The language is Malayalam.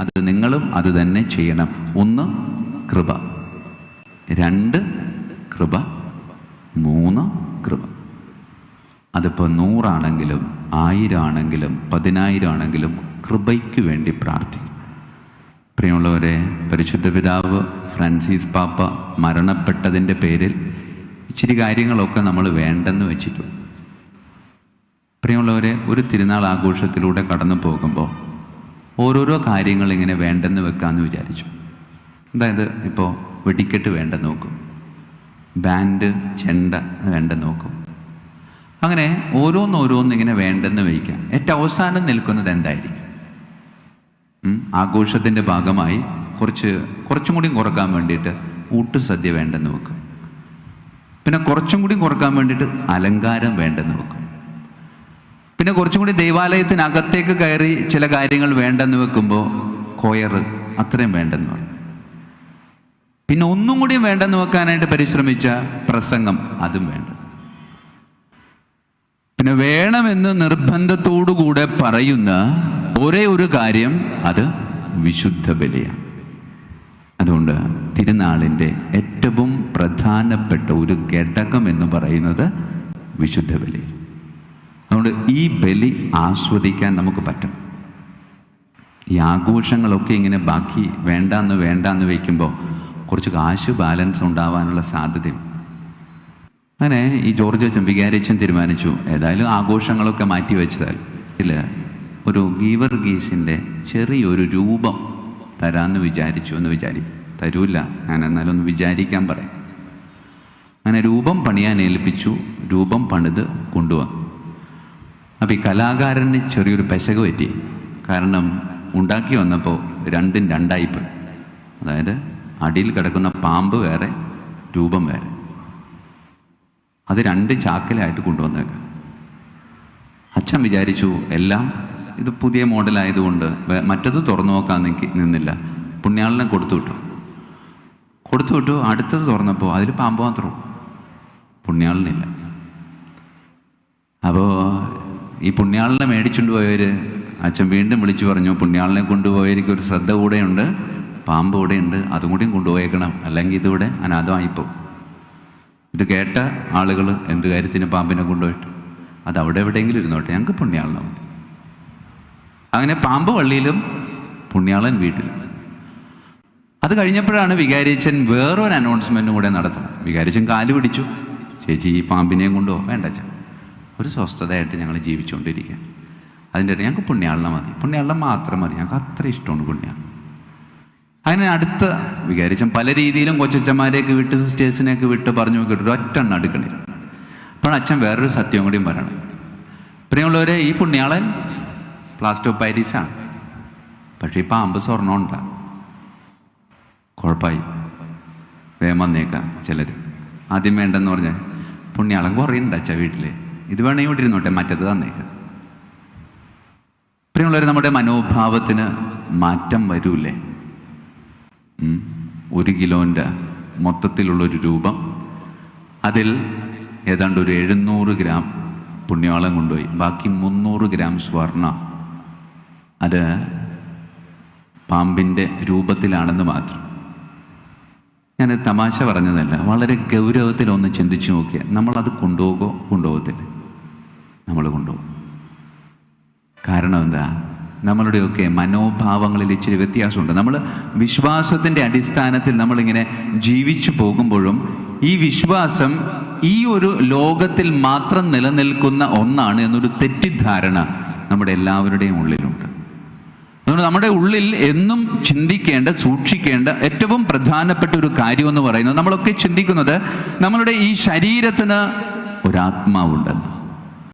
അത് നിങ്ങളും അത് തന്നെ ചെയ്യണം. ഒന്ന് കൃപ. രണ്ട് കൃപ. മൂന്ന് കൃപ. അതിപ്പോൾ നൂറാണെങ്കിലും ആയിരം ആണെങ്കിലും പതിനായിരം ആണെങ്കിലും കൃപയ്ക്ക് വേണ്ടി പ്രാർത്ഥിക്കും. പ്രിയമുള്ളവരെ പരിശുദ്ധ പിതാവ് ഫ്രാൻസിസ് പാപ്പ മരണപ്പെട്ടതിന്റെ പേരിൽ ഇച്ചിരി കാര്യങ്ങളൊക്കെ നമ്മൾ വേണ്ടെന്ന് വെച്ചിട്ടുണ്ട്. പ്രിയമുള്ളവരെ ഒരു തിരുനാൾ ആഘോഷത്തിലൂടെ കടന്നു പോകുമ്പോൾ ഓരോരോ കാര്യങ്ങൾ ഇങ്ങനെ വേണ്ടെന്ന് വെക്കാമെന്ന് വിചാരിച്ചു. അതായത് ഇപ്പോൾ വെടിക്കെട്ട് വേണ്ടെന്ന് നോക്കും. ബാൻഡ് ചെണ്ട വേണ്ടെന്ന് നോക്കും. അങ്ങനെ ഓരോന്നോരോന്ന് ഇങ്ങനെ വേണ്ടെന്ന് വയ്ക്കാം. ഏറ്റവും അവസാനം നിൽക്കുന്നത് എന്തായിരിക്കും? ആഘോഷത്തിന്റെ ഭാഗമായി കുറച്ച് കുറച്ചും കൂടി കുറയ്ക്കാൻ വേണ്ടിയിട്ട് ഊട്ടുസദ്യ വേണ്ടെന്ന് വെക്കും പിന്നെ കുറച്ചും കൂടി കുറയ്ക്കാൻ വേണ്ടിയിട്ട് അലങ്കാരം വേണ്ടെന്ന് വെക്കും പിന്നെ കുറച്ചും കൂടി ദൈവാലയത്തിനകത്തേക്ക് കയറി ചില കാര്യങ്ങൾ വേണ്ടെന്ന് വെക്കുമ്പോൾ കോയർ അത്രയും വേണ്ടെന്ന് പറഞ്ഞു. പിന്നെ ഒന്നും കൂടി വേണ്ടെന്ന് വെക്കാനായിട്ട് പരിശ്രമിച്ച പ്രസംഗം അതും വേണ്ട. പിന്നെ വേണമെന്ന് നിർബന്ധത്തോടുകൂടെ പറയുന്ന ഒരേ ഒരു കാര്യം അത് വിശുദ്ധ ബലിയാണ് അതുകൊണ്ട് തിരുനാളിന്റെ ഏറ്റവും പ്രധാനപ്പെട്ട ഒരു ഘടകം എന്ന് പറയുന്നത് വിശുദ്ധ ബലി. അതുകൊണ്ട് ഈ ബലി ആസ്വദിക്കാൻ നമുക്ക് പറ്റും. ഈ ആഘോഷങ്ങളൊക്കെ ഇങ്ങനെ ബാക്കി വേണ്ടാന്ന് വേണ്ടാന്ന് വയ്ക്കുമ്പോൾ കുറച്ച് കാശ് ബാലൻസ് ഉണ്ടാവാനുള്ള സാധ്യതയും. അങ്ങനെ ഈ ജോർജ് അച്ഛൻ വികാരിച്ചൻ തീരുമാനിച്ചു. ഏതായാലും ആഘോഷങ്ങളൊക്കെ മാറ്റി വെച്ചതാൽ ഇതിൽ ഒരു ഗീവർ ഗീസിന്റെ ചെറിയൊരു രൂപം തരാമെന്ന് വിചാരിച്ചു എന്ന് വിചാരിക്കും തരൂല്ല. ഞാൻ എന്നാലും ഒന്ന് വിചാരിക്കാൻ പറയാം. അങ്ങനെ രൂപം പണിയാൻ ഏൽപ്പിച്ചു. രൂപം പണിത് കൊണ്ടുവന്നു. അപ്പോൾ ഈ കലാകാരന് ചെറിയൊരു പെശക് പറ്റി. കാരണം ഉണ്ടാക്കി വന്നപ്പോൾ രണ്ടും രണ്ടായിപ്പ് അതായത് അടിയിൽ കിടക്കുന്ന പാമ്പ് വേറെ രൂപം വേറെ. അത് രണ്ട് ചാക്കിലായിട്ട് കൊണ്ടുവന്നേക്കാം. അച്ഛൻ വിചാരിച്ചു എല്ലാം ഇത് പുതിയ മോഡലായതുകൊണ്ട് മറ്റത് തുറന്നു നോക്കാൻ നിക്ക് നിന്നില്ല. പുണ്യാളിനെ കൊടുത്തു വിട്ടു. കൊടുത്തു വിട്ടു അടുത്തത് തുറന്നപ്പോൾ അതിൽ പാമ്പ് മാത്രം. പുണ്യാളിനില്ല. അപ്പോൾ ഈ പുണ്യാളിനെ മേടിച്ചുകൊണ്ട് പോയവർ അച്ഛൻ വീണ്ടും വിളിച്ചു പറഞ്ഞു പുണ്യാളിനെ കൊണ്ടുപോയവർക്ക് ഒരു ശ്രദ്ധ കൂടെയുണ്ട് പാമ്പ് കൂടെയുണ്ട് അതും കൂടിയും കൊണ്ടുപോയേക്കണം അല്ലെങ്കിൽ ഇതിവിടെ അനാഥമായിപ്പോവും ഇത് കേട്ട ആളുകൾ എന്ത് കാര്യത്തിന് പാമ്പിനെ കൊണ്ടുപോയിട്ട്? അത് അവിടെ എവിടെയെങ്കിലും ഇരുന്നോട്ടെ ഞങ്ങൾക്ക് പുണ്യാളിനെ മതി. അങ്ങനെ പാമ്പ് വള്ളിയിലും പുണ്യാളൻ വീട്ടിലും അത് കഴിഞ്ഞപ്പോഴാണ് വികാരിച്ചൻ വേറൊരു അനൗൺസ്മെന്റും കൂടെ നടത്തുന്നത്. വികാരിച്ചൻ കാൽ പിടിച്ചു. ചേച്ചി ഈ പാമ്പിനെയും കൊണ്ടുപോ വേണ്ട അച്ഛൻ ഒരു സ്വസ്ഥതയായിട്ട് ഞങ്ങൾ ജീവിച്ചുകൊണ്ടിരിക്കുക. അതിന്റെ ഇടയിൽ ഞങ്ങൾക്ക് പുണ്യാളിനെ മതി. പുണ്യാളിനെ മാത്രം മതി. ഞങ്ങൾക്ക് അത്ര ഇഷ്ടമാണ് പുണ്യാളം. അങ്ങനെ അടുത്ത വിചാരിച്ച പല രീതിയിലും കൊച്ചച്ചന്മാരെയൊക്കെ വിട്ട് സിസ്റ്റേഴ്സിനെയൊക്കെ വിട്ട് പറഞ്ഞു നോക്കിയിട്ട് ഒറ്റ എണ്ണം എടുക്കണേ അപ്പോൾ അച്ഛൻ വേറൊരു സത്യം കൂടിയും പറയണം. പ്രിയമുള്ളവരെ ഈ പുണ്യാളൻ പ്ലാസ്റ്റർ ഓഫ് പാരീസാണ്. പക്ഷേ ഈ പാമ്പ് സ്വർണം ഉണ്ടാകും കുഴപ്പമായി. വേഗം വന്നേക്കാം ചിലർ. ആദ്യം വേണ്ടെന്ന് പറഞ്ഞാൽ പുണ്യാളം കുറേ അച്ഛ വീട്ടിൽ ഇത് വേണേ ഇവിടെ മറ്റത് തന്നേക്കാം. പ്രിയമുള്ളവർ നമ്മുടെ മനോഭാവത്തിന് മാറ്റം വരൂലേ. ഒരു കിലോന്റെ മൊത്തത്തിലുള്ളൊരു രൂപം അതിൽ ഏതാണ്ട് ഒരു എഴുന്നൂറ് ഗ്രാം പുണ്യാളം കൊണ്ടുപോയി ബാക്കി മുന്നൂറ് ഗ്രാം സ്വർണ അത് പാമ്പിന്റെ രൂപത്തിലാണെന്ന് മാത്രം. ഞാൻ തമാശ പറഞ്ഞതല്ല വളരെ ഗൗരവത്തിൽ ഒന്ന് ചിന്തിച്ചു നോക്കിയാൽ നമ്മളത് കൊണ്ടുപോകോ കൊണ്ടുപോകത്തില്ല. നമ്മൾ കൊണ്ടുപോകും. കാരണം എന്താ? നമ്മളുടെയൊക്കെ മനോഭാവങ്ങളിൽ ഇച്ചിരി വ്യത്യാസമുണ്ട്. നമ്മൾ വിശ്വാസത്തിന്റെ അടിസ്ഥാനത്തിൽ നമ്മളിങ്ങനെ ജീവിച്ചു പോകുമ്പോഴും ഈ വിശ്വാസം ഈ ഒരു ലോകത്തിൽ മാത്രം നിലനിൽക്കുന്ന ഒന്നാണ് എന്നൊരു തെറ്റിദ്ധാരണ നമ്മുടെ എല്ലാവരുടെയും ഉള്ളിലുണ്ട്. അതുകൊണ്ട് നമ്മുടെ ഉള്ളിൽ എന്നും ചിന്തിക്കേണ്ട സൂക്ഷിക്കേണ്ട ഏറ്റവും പ്രധാനപ്പെട്ട ഒരു കാര്യം എന്ന് പറയുന്നത് നമ്മളൊക്കെ ചിന്തിക്കുന്നത് നമ്മളുടെ ഈ ശരീരത്തിന് ഒരാത്മാവുണ്ടെന്ന്.